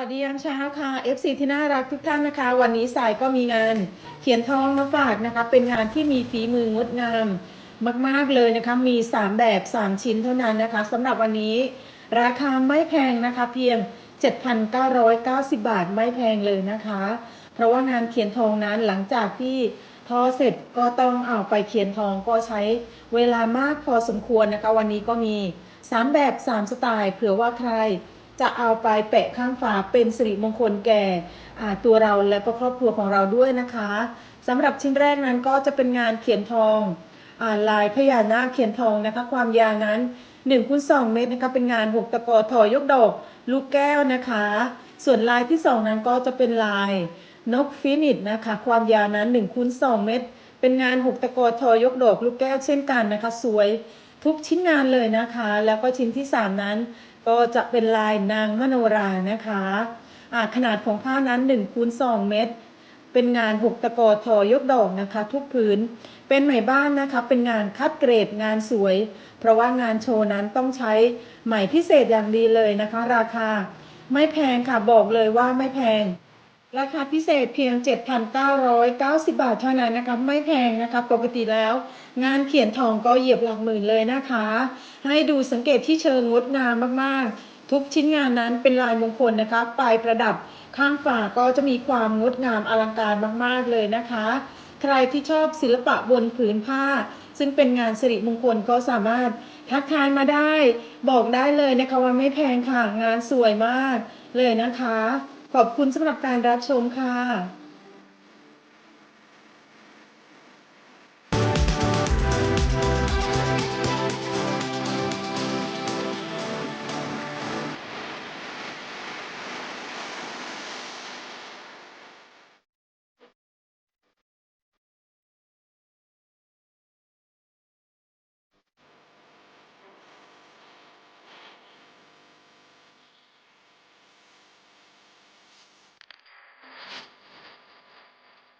วัสดียามเช้าค่ะ FC ที่น่ารักทุกท่านนะคะ วันนี้สายก็มีงานเขียนทองมาฝากนะคะ เป็นงานที่มีฝีมืองดงามมาก ๆ เลยนะคะ มี 3 แบบ 3 ชิ้นเท่านั้นนะคะสำหรับวันนี้ราคาไม่แพงนะคะ เพียง 7,990 บาทไม่แพงเลยนะคะ เพราะว่างานเขียนทองนั้นหลังจากที่ทอเสร็จก็ต้องเอาไปเขียนทองก็ใช้เวลามากพอสมควรนะคะ วันนี้ก็มี 3 แบบ 3 สไตล์เผื่อว่าใคร จะเอาไปแปะข้างฝาเป็นสิริมงคลแก่ตัวเราและครอบครัวของเราด้วยนะคะสำหรับชิ้นแรกนั้นก็จะเป็นงานเขียนทองอลายพญานาคเขียนทองนะคะ ความยาวนั้น1คูณ2เมตรนะคะเป็นงานหกตะกอทอยกดอกลูกแก้วนะคะ ส่วนลายที่ 2 นั้นก็จะเป็นลายนกฟินิชนะคะ ความยาวนั้น1คูณ2เมตร เป็นงานหกตะกอทอยกดอกลูกแก้วเช่นกันนะคะ สวย ทุกชิ้นงานเลยนะคะ แล้วก็ชิ้นที่ 3 นั้น ก็จะเป็นลายนางมโนรานะคะะขนาดของผ้านั้น1คูณ2เมตร เป็นงานหกตะกอทอยกดอกนะคะ ทุกผืนเป็นไหมบ้านนะคะ เป็นงานคัดเกรดงานสวย เพราะว่างานโชว์นั้นต้องใช้ไหมพิเศษอย่างดีเลยนะคะ ราคา ไม่แพงค่ะบอกเลยว่าไม่แพง ราคาพิเศษเพียง 7,990 บาทเท่านั้นนะคะไม่แพงนะคะปกติแล้ว งานเขียนทองก็เหยียบหลักหมื่นเลยนะคะ ให้ดูสังเกตที่เชิงงดงามมากๆ ทุกชิ้นงานนั้นเป็นลายมงคลนะคะปลายประดับข้างฝาก็จะมีความงดงามอลังการมากๆเลยนะคะ ใครที่ชอบศิลปะบนผืนผ้า ซึ่งเป็นงานสิริมงคลก็สามารถทักทายมาได้ บอกได้เลยนะคะว่าไม่แพงค่ะงานสวยมากเลยนะคะ ขอบคุณสำหรับการรับชมค่ะ